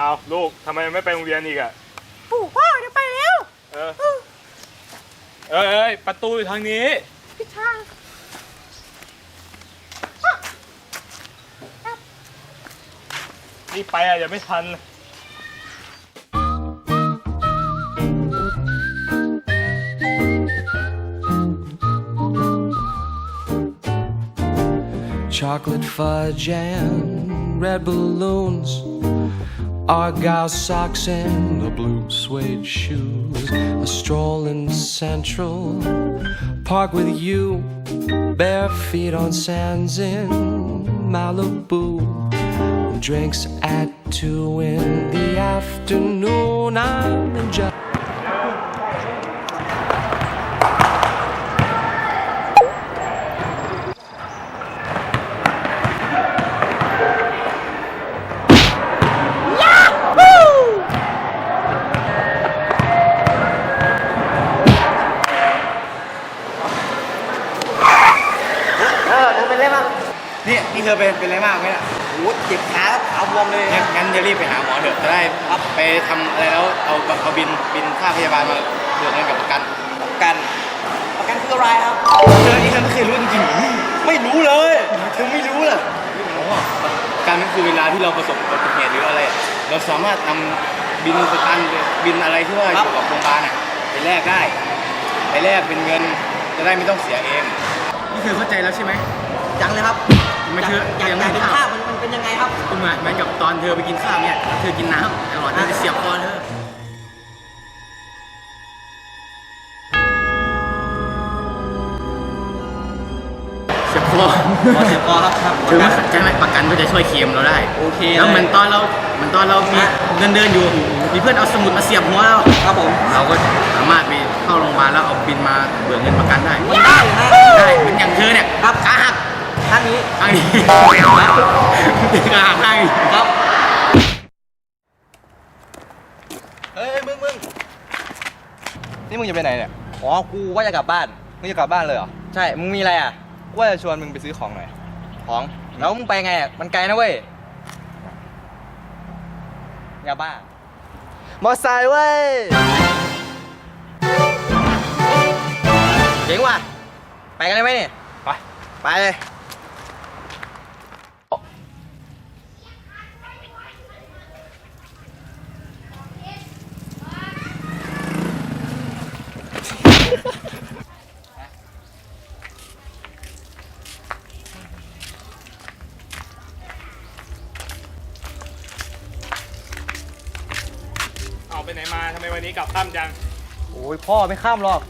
เอาลูกทำไมไม่ไปโรงเรียนอีกอะปู่พ่อเดี๋ยวไปแล้วเออเอยเอยประตูอยู่ทางนี้พี่ช่างรีบไปอะเดี๋ยวไม่ทัน chocolate fudge and red balloons, argyle socks and a blue suede shoes. A stroll in Central Park with you, bare feet on sands in Malibu. Drinks at two in the afternoon. I'm in just. เนี่ยโอ้เจ็บขาแล้วขาบวมเลยงั้นงั้นจะรีบไปหาหมอเถอะจะได้ไปทำอะไรแล้วเอาเอาบินบินค่าพยาบาลมาเบิกเงินกับประกันประกันประกันคืออะไรครับเธอนี่เธอไม่เคยรู้จริงๆเหรอไม่รู้เลยเธอไม่รู้เลยอ๋อประกันมันคือเวลาที่เราประสบอุบัติเหตุหรืออะไรอะเราสามารถนำบินประกันบินอะไรที่ว่าเกี่ยวกับโรงพยาบาลอะไปแลกได้ไปแลกเป็นเงินจะได้ไม่ต้องเสียเอง นี่เธอเข้าใจแล้วใช่ไหมยังเลยครับ ไม่เชื่ออยากยังอไม่ยากได้เห็นข้าวภาพมันมันเป็นยังไงครับเหมือนเหมือนกับตอนเธอไปกินข้าวเนี่ยเธอกินน้ำตลอดเธอจะเสียบคอเธอเสียบคอพอเจ็บคอครับครับถึงว่าใช่ไหมประกันก็จะช่วยเคลมเราได้ โอเคแล้วเหเลมือยนตอนเราเหมือนตอนเรามีเดินเดินๆอยู่มีเพื่อนเอาสมุดมาเสียบหัวเรา ครับผมเราก็สามารถไปเข้าโรงพยาบาลแล้วเอาบินมาเบิกเงินประกันได้ มันได้นะ ได้เหมือนอย่างเธอเนี่ยครับขาหัก ท่านนี้ข้างนี้ขาหักข้างนี้ครับ เฮ้ยมึงมึงนี่มึงจะไปไหนเนี่ย อ๋อ กูว่าจะกลับบ้าน มึงจะกลับบ้านเลยเหรอ ใช่ มึงมีอะไรอะ กูว่าจะชวนมึงไปซื้อของหน่อย ของ แล้วมึงไปไงอะ มันไกลนะเว้ยยาบ้า มอไซค์เว้ยเจ๋งว่ะ ไปกันเลยไหมเนี่ย ไป ไปเลย เอาไปไหนมาทำไมวันนี้กลับค่ำจัง โอ้ยพ่อไม่ข้ามหรอก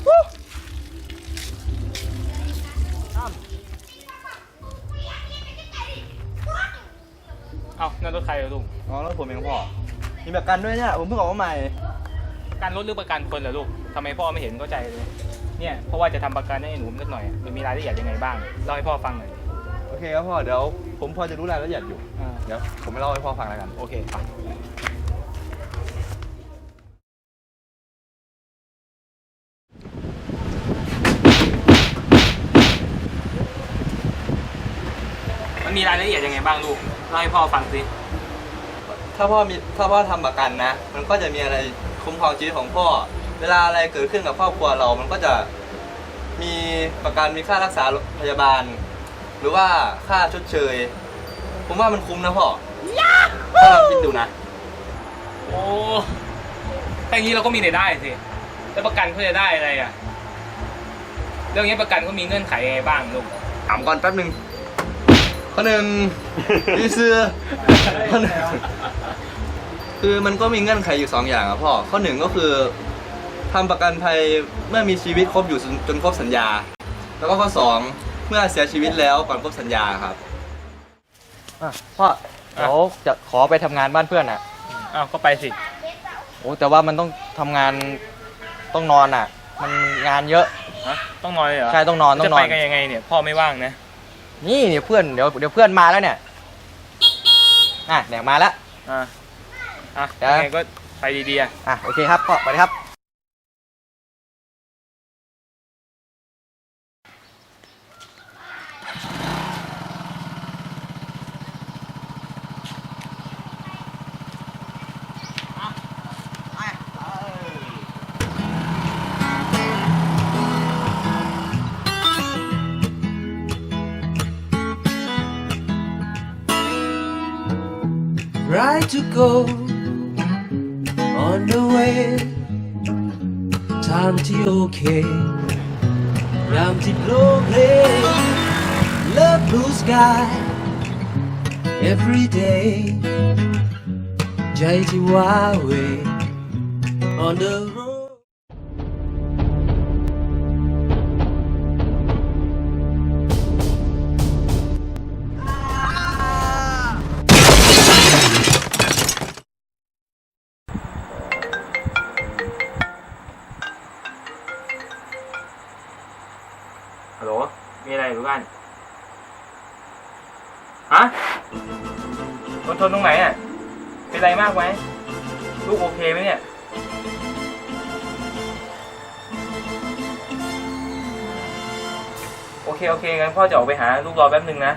เอานั่นรถใครเหรอลุงอ๋อรถผมเองพ่อ มีประกันด้วยเนี่ย ผมเพิ่งออกมาใหม่ ประกันรถหรือประกันคนเหรอลูกทำไมพ่อไม่เห็นเข้าใจเลย เนี่ยเพราะว่าจะทำประกันให้หนูสักหน่อยมันมีรายละเอียดยังไงบ้างเล่าให้พ่อฟังหน่อยโอเคครับพ่อเดี๋ยวผมพอจะรู้รายละเอียดอยู่ อ่าเดี๋ยวผมไปเล่าให้พ่อฟังแล้วกัน โอเคไปมันมีรายละเอียดยังไงบ้างลูกเล่าให้พ่อฟังสิถ้าพ่อมีถ้าพ่อทำประกันนะ มันก็จะมีอะไรคุ้มครองชีวิตของพ่อ เวลาอะไรเกิดขึ้นกับครอบครัวเรา มันก็จะมีประกันมีค่ารักษาพยาบาล หรือว่าค่าชดเชย ผมว่ามันคุ้มนะพ่อถ้าเราคิดดูนะ โอ้ถ้าอย่างนี้เราก็มีรายได้สิ แล้วประกันเขาจะได้อะไรอะ เรื่องนี้ประกันเขามีเงื่อนไขยังไงบ้างลูก ถามก่อนแป๊บหนึ่งข้อหนึ่งดีเสื้อข้อหนึ่งคือมันก็มีเงื่อนไขอยู่สองอย่างอะพ่อ ข้อหนึ่งก็คือ ทำประกันภัยเมื่อมีชีวิตครบอยู่จนครบสัญญา แล้วก็ข้อสองเมื่อเสียชีวิตแล้วก่อนครบสัญญาครับพ่อเดี๋ยวจะขอไปทำงานบ้านเพื่อนอะอ้าวก็ไปสิ โอ้แต่ว่ามันต้องทำงานต้องนอนอะ มันงานเยอะฮะต้องนอนเลยเหรอใช่ต้องนอนต้อจะงนอไปน กันยังไงเนี่ย พ่อไม่ว่างนะ นี่เดี๋ยวเพื่อนเดี๋ยวเดี๋ยวเพื่อนมาแล้วเนี่ยอะเดี๋ยวมาแล้ว อ่าอะเดี๋ยว ยังไงก็ไปดีๆอะ อะโอเคครับพ่อสวัสดีครับ to go on the way ทางที่โอเคยามที่โลกเพลง Love blue sky every day ใจที่ว้าเหว on the บ้านฮะคนทนตรงไหนอะ เป็นไรมากไหมลูกโอเคไหมเนี่ยโอเคโอเคงั้นพ่อจะออกไปหาลูกรอแป๊บหนึ่งนะ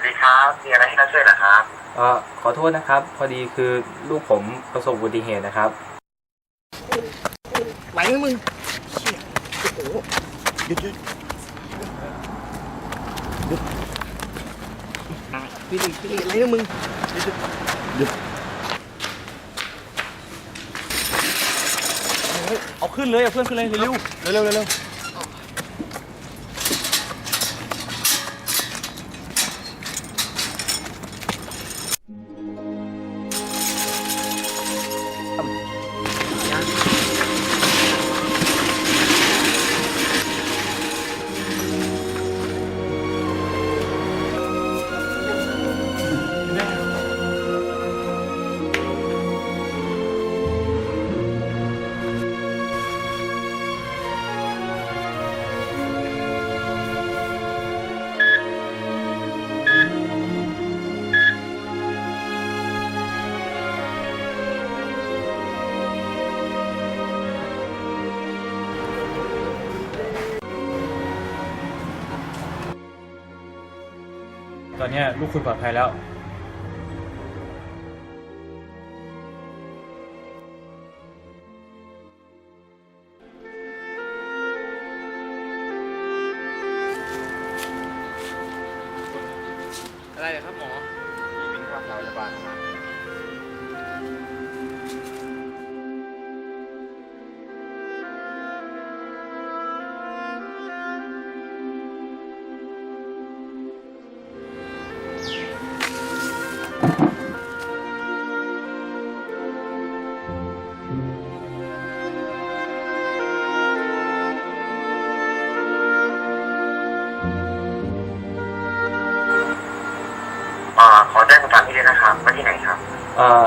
วัสดีครับ มีอะไรให้เราช่วยเหรอครับเอ่อขอโทษนะครับ พอดีคือลูกผมประสบอุบัติเหตุนะครับ ไหวไหมมึงโอ้โหหยุดหยุดหยุดอะพี่ดิพี่ดิอะไรนะมึงหยุดหยุดหยุดเอาขึ้นเลยเอาเพื่อนขึ้นเลยเร็วเร็วเร็วเร็วเตอนนี้ลูกคุณปลอดภัยแล้ว อะไรเหรอครับหมอ มีบินค่าพยาบาล ครับว่าที่ไหนครับเอ่อ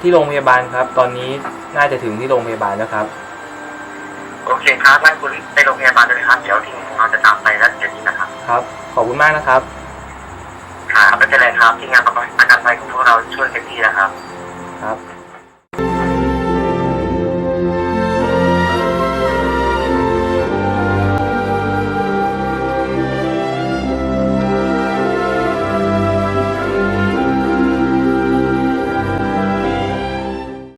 ที่โรงพยาบาลครับ ตอนนี้น่าจะถึงที่โรงพยาบาลแล้วครับ โอเคครับงั้นคุณไปโรงพยาบาลเลยครับเดี๋ยวทีมงานจะตามไปแล้วเดี๋ยวนี้นะครับครับ ขอบคุณมากนะครับครับไม่เป็นไรครับที่งานประกันภัยของพวกเราช่วยเต็มที่นะครับ ครับ